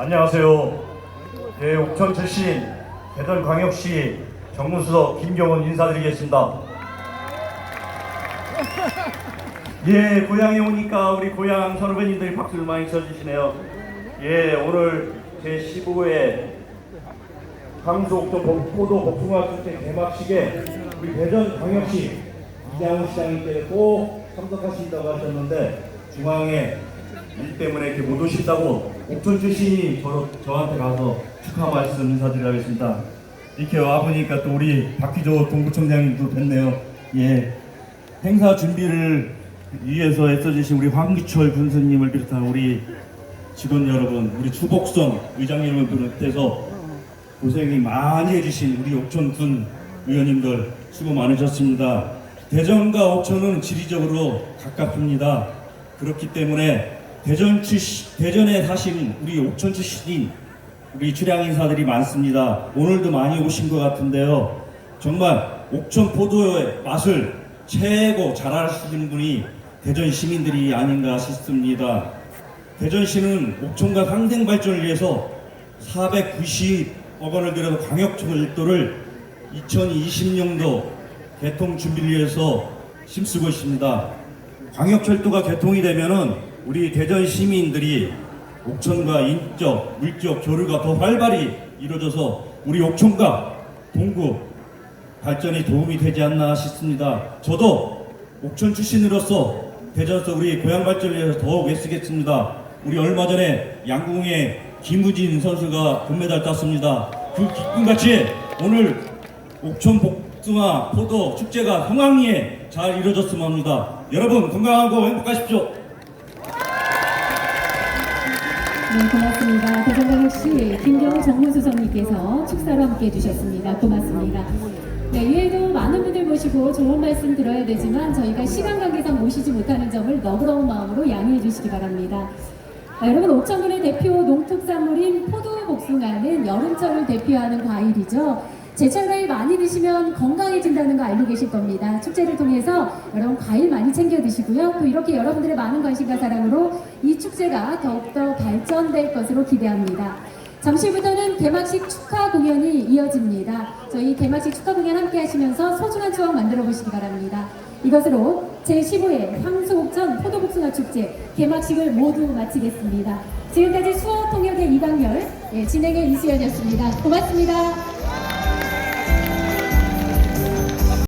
안녕하세요. 예, 옥천 출신 대전광역시 정무수석 김경원 인사드리겠습니다. 예, 고향에 오니까 우리 고향 선후배님들이 박수를 많이 쳐주시네요. 예, 오늘 제15회 황소옥천 포도 복숭아 축제 개막식에 우리 대전광역시 이장훈 시장님께서 꼭 참석하신다고 하셨는데 중앙에 일 때문에 이렇게 못 오신다고 옥천 출신이 저, 저한테 가서 축하 말씀 인사드리겠습니다. 이렇게 와보니까 또 우리 박희조 동구청장님도 뵀네요. 예. 행사 준비를 위해서 애써주신 우리 황기철 군수님을 비롯한 우리 직원 여러분, 우리 추복선 의장님을 비롯해서 고생이 많이 해주신 우리 옥천군 의원님들 수고 많으셨습니다. 대전과 옥천은 지리적으로 가깝습니다. 그렇기 때문에 대전 출시, 대전에 사신 우리 옥천 출신인 우리 출향 인사들이 많습니다. 오늘도 많이 오신 것 같은데요. 정말 옥천 포도의 맛을 최고 잘 아시는 분이 대전 시민들이 아닌가 싶습니다. 대전시는 옥천과 상생 발전을 위해서 490억 원을 들여서 광역철도를 2020년도 개통 준비를 위해서 힘쓰고 있습니다. 광역철도가 개통이 되면은 우리 대전 시민들이 옥천과 인적, 물적 교류가 더 활발히 이루어져서 우리 옥천과 동구 발전에 도움이 되지 않나 싶습니다. 저도 옥천 출신으로서 대전에서 우리 고향 발전을 위해서 더욱 애쓰겠습니다. 우리 얼마 전에 양궁의 김우진 선수가 금메달 땄습니다. 그 기쁨같이 오늘 옥천 복숭아 포도 축제가 흥왕리에 잘 이루어졌으면 합니다. 여러분 건강하고 행복하십시오. 네, 고맙습니다. 대전광역시 김경호 정무수석님께서 축사로 함께 해주셨습니다. 고맙습니다. 네, 이외에도 많은 분들 모시고 좋은 말씀 들어야 되지만 저희가 시간 관계상 모시지 못하는 점을 너그러운 마음으로 양해해 주시기 바랍니다. 아, 여러분 옥천군의 대표 농특산물인 포도 복숭아는 여름철을 대표하는 과일이죠. 제철 과일 많이 드시면 건강해진다는 거 알고 계실 겁니다. 축제를 통해서 여러분 과일 많이 챙겨 드시고요. 또 이렇게 여러분들의 많은 관심과 사랑으로 이 축제가 더욱더 발전될 것으로 기대합니다. 잠시 후부터는 개막식 축하 공연이 이어집니다. 저희 개막식 축하 공연 함께 하시면서 소중한 추억 만들어 보시기 바랍니다. 이것으로 제15회 황소옥천 포도복숭아 축제 개막식을 모두 마치겠습니다. 지금까지 수어 통역의 이강렬, 예, 진행의 이수연이었습니다. 고맙습니다.